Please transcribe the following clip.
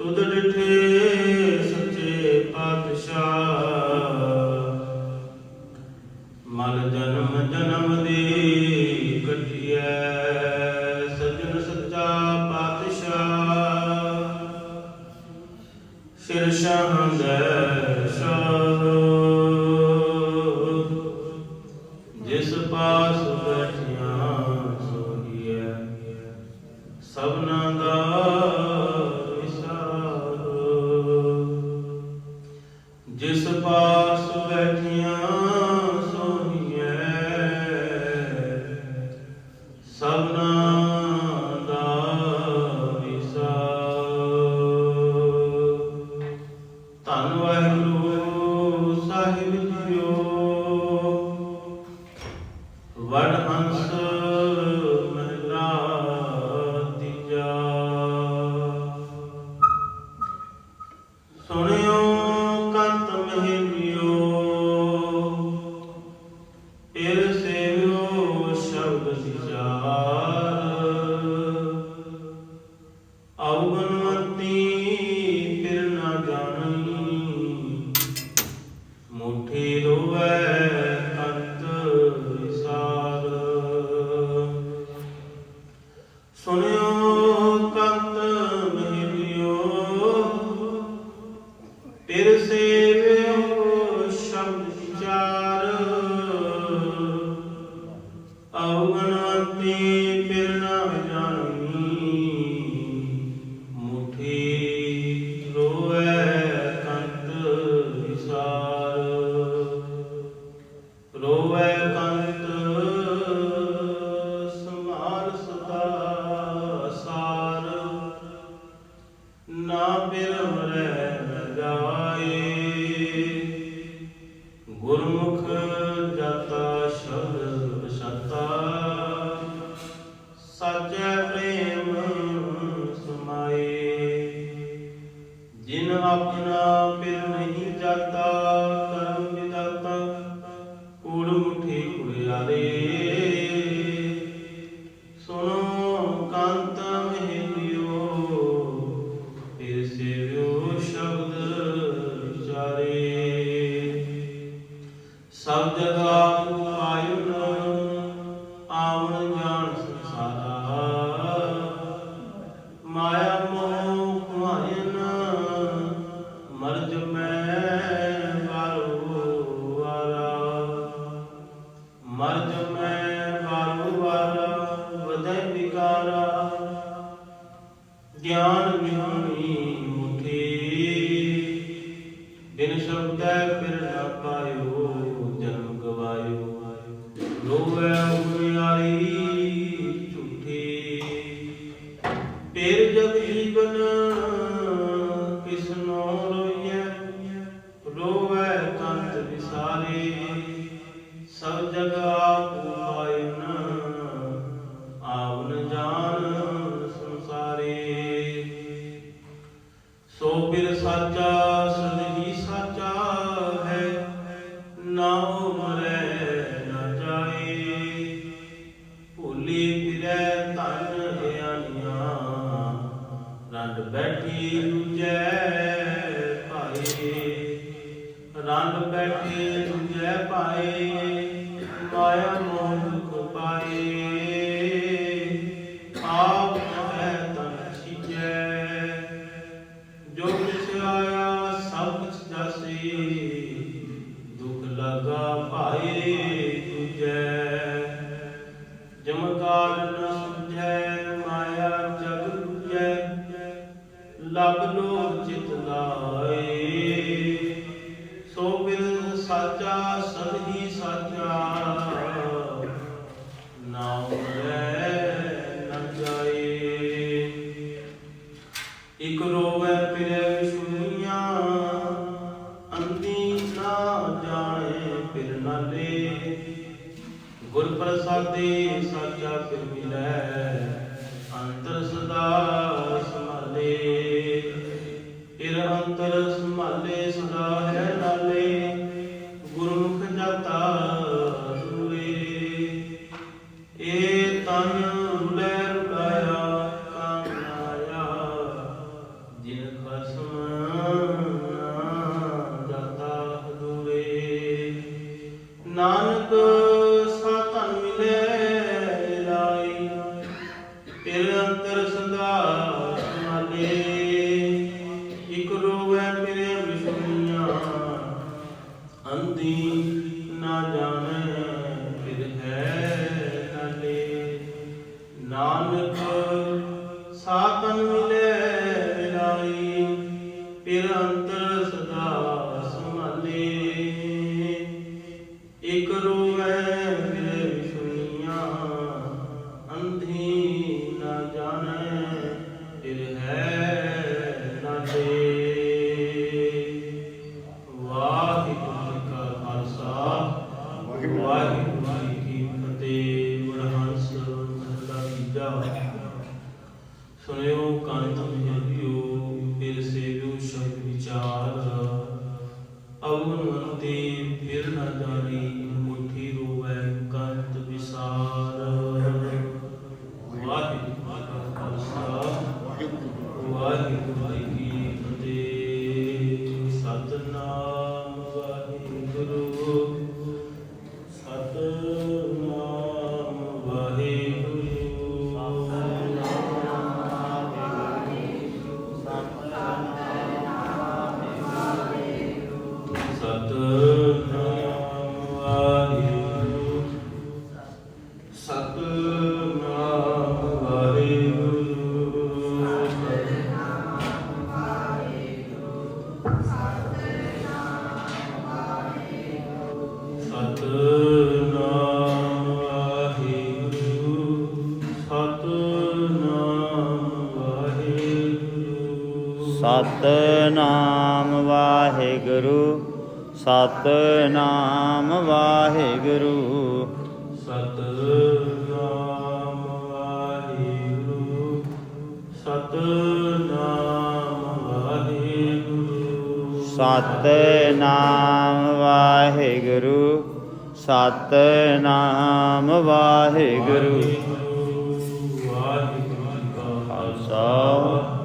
ਤੁਧ ਸੱਚੇ ਪਾਤਸ਼ਾਹ। ਮਨ ਜਨਮ ਜਨਮ ਦੀ ਕਟਿਐ ਸਜਣ ਸੱਚਾ ਪਾਤਸ਼ਾਹ। ਸਿਰ ਸ਼ਾਹ ਬਿਰਮ ਗੁਰਮੁਖ ਜਤਾ ਸ਼ਬਦ ਸ਼ਤਾ ਸਾਚੈ ਪ੍ਰੇਮ ਸਮਾਏ ਜਿਨ ਆਪਣਾ ਪਿਰ ਨਹੀਂ ਸ਼ਬਦ ਉਚਾਰੇ ਸਭ ਜਗ੍ਹਾ ਸਾਚਾ ਸਦ ਹੀ ਸਾਚਾ। ਫਿਰ ਮਿਲੈ ਸਦਾ ਸੰਭਾਲੇ। ਇਰ ਅੰਤਰ ਸੰਭਾਲੇ ਸਦਾ ਹੈ ਸੁਣੀਆਂ। ਅੰਦੀ ਨਾ ਜਾਣ love. ਸਤਨਾਮ ਵਾਹਿਗੁਰੂ ਸਤਨਾਮ ਵਾਹਿਗੁਰੂ। ਸਤਨਾਮ ਵਾਹਿਗੁਰੂ ਸਤਨਾਮ ਵਾਹਿਗੁਰੂ। ਸਤਨਾਮ ਵਾਹਿਗੁਰੂ ਸਤਨਾਮ ਵਾਹਿਗੁਰੂ। ਵਾਹਿਗੁਰੂ ਖਾਲਸਾ।